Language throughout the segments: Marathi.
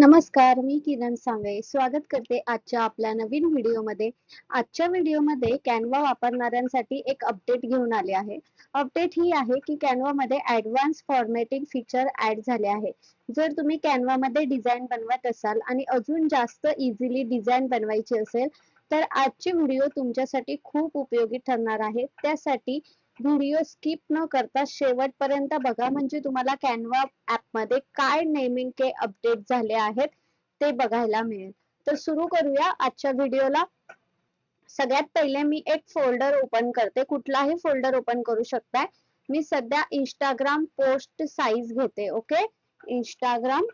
नमस्कार मी किरण सांगे स्वागत करते आजच्या आपल्या नवीन व्हिडिओमध्ये. आजच्या व्हिडिओमध्ये कॅनवा वापरणाऱ्यांसाठी एक अपडेट घेऊन आले आहे. अपडेट ही आहे की कॅनवा मध्ये ऍडव्हान्स फॉर्मॅटिंग फीचर ऍड झाले आहे. जर तुम्ही कॅनवा मध्ये डिझाईन बनवत असाल आणि अजून जास्त इझिली डिझाईन बनवायची असेल तर आजची व्हिडिओ तुमच्यासाठी खूप उपयोगी ठरणार आहे. त्यासाठी व्हिडिओ स्किप न करता शेवटपर्यंत बघा म्हणजे तुम्हाला कॅनवा ऍपमध्ये काय नेमके अपडेट झाले आहेत ते बघायला मिळेल. तर सुरू करूया आजच्या व्हिडिओला सगळ्यात पहिले मी एक फोल्डर ओपन करते. कुठलाही फोल्डर ओपन करू शकताय. मी सध्या इंस्टाग्राम पोस्ट साईज घेते ओके इंस्टाग्राम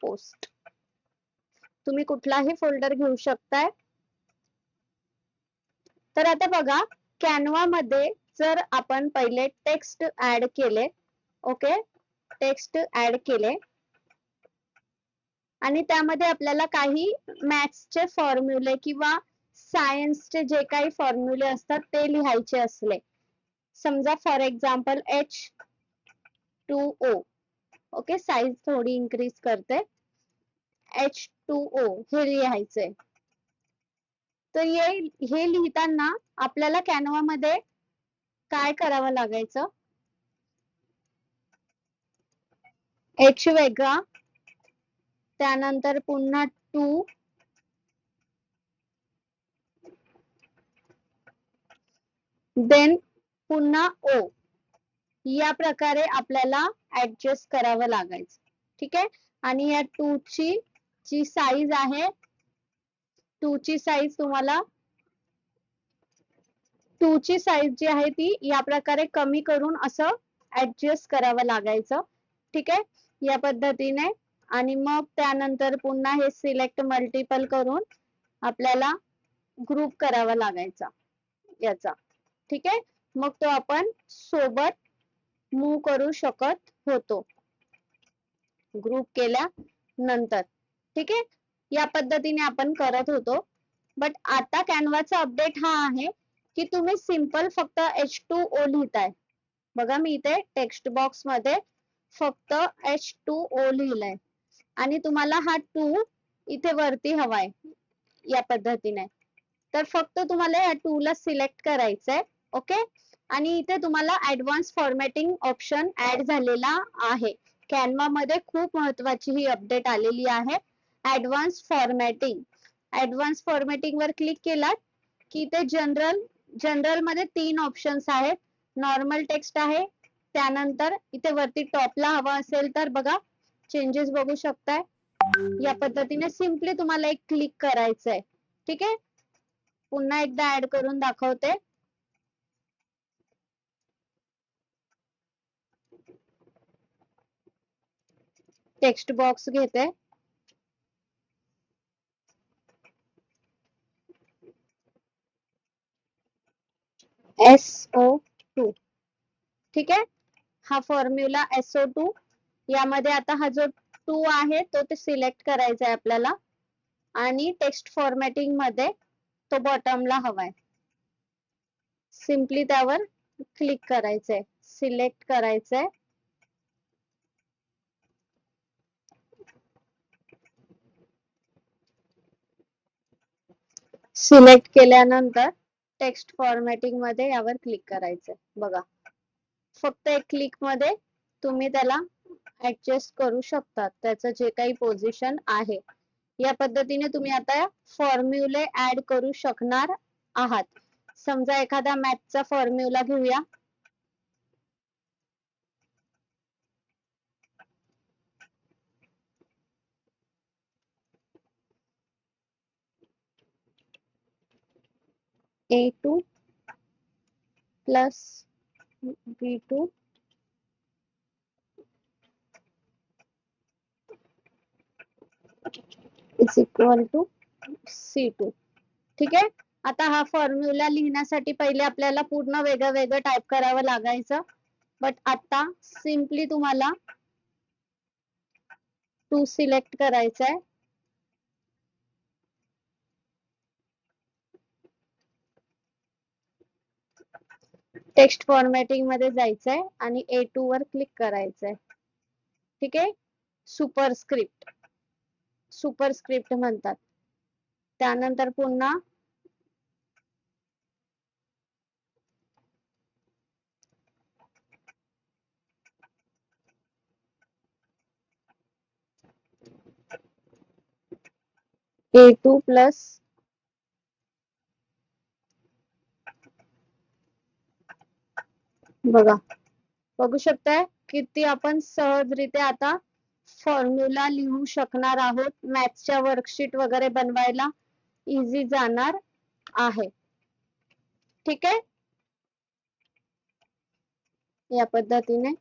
पोस्ट तुम्ही कुठलाही फोल्डर घेऊ शकताय. तर आता बघा कॅनवा मध्ये जर आपण पहिले टेक्स्ट ऍड केले ओके टेक्स्ट ऍड केले. आणि त्यामध्ये आपल्याला काही मॅथ्सचे फॉर्म्युले किंवा सायन्सचे जे काही फॉर्म्युले असतात ते लिहायचे असले. समजा for example H two O okay size थोडी इन्क्रीज करते. एच टू ओ हे लिहायचंय. तर हे लिहिताना आपल्याला कॅनवा मध्ये काय करावं लागायचं? एच वेगळा त्यानंतर पुन्हा टू देन पुन्हा ओ या प्रकारे आपल्याला ऍडजस्ट करावं लागायचं. ठीक आहे? आणि या टू ची जी साईज आहे टू ची साईज तुम्हाला टू ची साईज जी आहे ती या प्रकारे कमी करून असं ऍडजस्ट करावं लागायचं. ठीक आहे? या पद्धतीने. आणि मग त्यानंतर पुन्हा हे सिलेक्ट मल्टिपल करून आपल्याला ग्रुप करावा लागायचा. याचा. ठीक आहे? मग तो आपण सोबत मूव करू शकत होतो. ग्रुप केल्या नंतर. ठीक आहे? या पद्धतीने आपण करत होतो. बट आता कॅनवाचा अपडेट हा आहे की तुम्ही सिंपल फक्त एच टू ओ लिहिताय. बघा मी इथे टेक्स्ट बॉक्समध्ये फक्त एच टू ओ लिहिलंय. आणि तुम्हाला हा टू इथे वरती हवाय या पद्धतीने. तर फक्त तुम्हाला या टू ला सिलेक्ट करायचंय ओके आणि इथे तुम्हाला ऍडव्हान्स फॉर्मॅटिंग ऑप्शन ऍड झालेला आहे. कॅनवा मध्ये खूप महत्वाची ही अपडेट आलेली आहे. ऍडव्हान्स फॉर्मॅटिंग ऍडव्हान्स फॉर्मॅटिंग वर क्लिक केलात की ते जनरल जनरलमध्ये तीन ऑप्शन्स आहेत. नॉर्मल टेक्स्ट आहे. त्यानंतर इथे वरती टॉपला हवा असेल तर बघा चेंजेस बघू शकताय. या पद्धतीने सिम्पली तुम्हाला एक क्लिक करायचंय. ठीक आहे? पुन्हा एकदा ऍड करून दाखवते. टेक्स्ट बॉक्स घेते. एस ओ टू ठीक आहे? हा फॉर्म्युला एसओ टू यामध्ये आता हा जो टू आहे तो ते सिलेक्ट करायचा आहे आपल्याला. आणि टेक्स्ट फॉर्मॅटिंगमध्ये तो बॉटमला हवाय. सिम्पली त्यावर क्लिक करायचंय. सिलेक्ट करायचंय. सिलेक्ट केल्यानंतर टेक्स्ट फॉर्मॅटिंगमध्ये यावर क्लिक करायचं. बघा. फक्त एक क्लिकमध्ये तुम्ही त्याला ऍडजस्ट करू शकता त्याचं जे काही पोझिशन आहे. या पद्धतीने तुम्ही आता फॉर्म्युले ऍड करू शकणार आहात. समजा एखादा मॅथचा फॉर्म्युला घेऊया. A2 plus b2 is equal to c2 ठीक आहे? आता हा फॉर्म्युला लिहिण्यासाठी पहिले आपल्याला पूर्ण वेगळं वेगळं टाईप करावं लागायचं. बट आता सिम्पली तुम्हाला टू सिलेक्ट करायचं आहे टेक्स्ट फॉर्मॅटिंगमध्ये जायचंय आणि ए टू वर क्लिक करायचंय. ठीक आहे? सुपरस्क्रिप्ट सुपरस्क्रिप्ट म्हणतात. त्यानंतर पुन्हा ए टू प्लस बघा. बघू शकताय किती आपण सहजरित्या आता फॉर्म्युला लिहू शकणार आहोत. मॅथ्सच्या वर्कशीट वगैरे बनवायला इझी जाणार आहे. ठीक आहे? या पद्धतीने.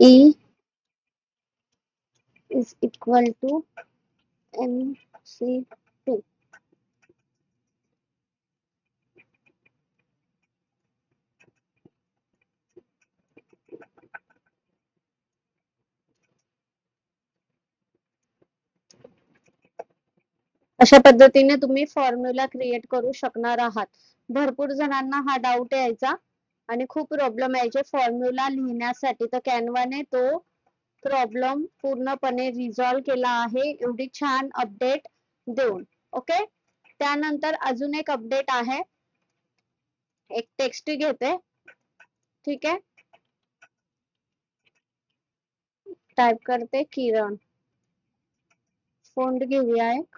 E equal to MC2. अशा पद्धतीने तुम्ही फॉर्म्युला क्रिएट करू शकणार आहात भरपूर जणांना हा डाऊट यायचा आणि खूप प्रॉब्लेम यायचे फॉर्म्युला लिहिण्यासाठी तर कॅनवाने तो प्रॉब्लेम पूर्णपणे रिझॉल्व केला आहे. एवढी छान अपडेट देऊन. ओके त्यानंतर अजून एक अपडेट आहे. एक टेक्स्ट घेते. ठीक आहे? टाइप करते किरण. फ़ोन घेऊया एक.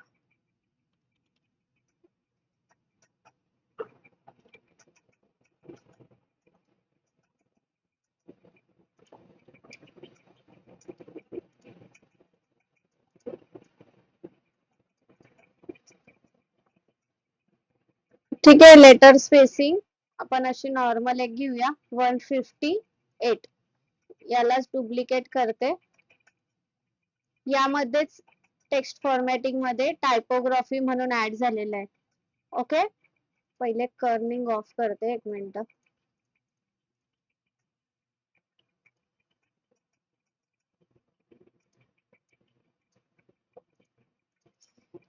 ठीक आहे लेटर स्पेसिंग आपण अशी नॉर्मल एक घेऊया. वन फिफ्टी एट यालाच डुप्लिकेट करते. यामध्येच टेक्स्ट फॉर्मॅटिंगमध्ये टायपोग्राफी म्हणून ऍड झालेलं आहे. ओके पहिले कर्निंग ऑफ करते एक मिनिट.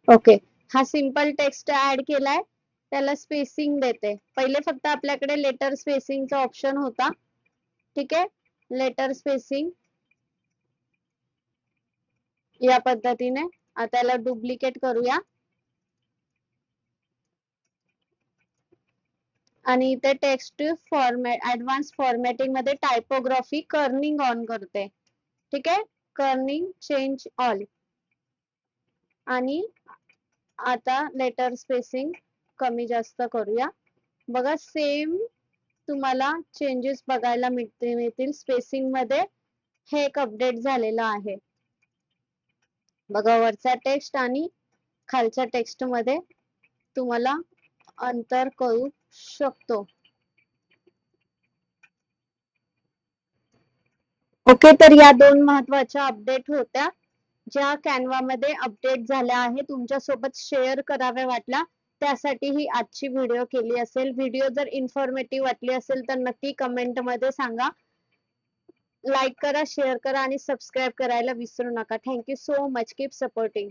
ओके हा सिंपल टेक्स्ट ऍड केलाय. त्याला स्पेसिंग देते. पहिले फक्त आपल्याकडे लेटर स्पेसिंगचा ऑप्शन होता. ठीक आहे? लेटर स्पेसिंग या पद्धतीने. आता याला डुप्लिकेट करूया. आणि इथे टेक्स्ट फॉर्मॅट ऍडव्हान्स फॉर्मॅटिंगमध्ये टायपोग्राफी कर्निंग ऑन करते. ठीक आहे? कर्निंग चेंज ऑल आणि आता लेटर स्पेसिंग कमी जास्त करूया. बघा सेम तुम्हाला चेंजेस बघायला मिळतील. स्पेसिंगमध्ये हे एक अपडेट झालेलं आहे. बघा वरचा टेक्स्ट आणि खालच्या टेक्स्टमध्ये तुम्हाला अंतर कळू शकतो. ओके तर या दोन महत्त्वाच्या अपडेट होत्या. ज्या कॅनवा मध्ये अपडेट झाल्या आहे तुमच्यासोबत शेअर कराव्या वाटल्या. त्यासाठी ही आजची व्हिडिओ केली असेल. व्हिडिओ जर इन्फॉर्मेटिव्ह वाटली असेल तर नक्की कमेंटमध्ये सांगा. लाईक करा शेअर करा आणि सबस्क्राईब करायला विसरू नका. Thank you so much keep supporting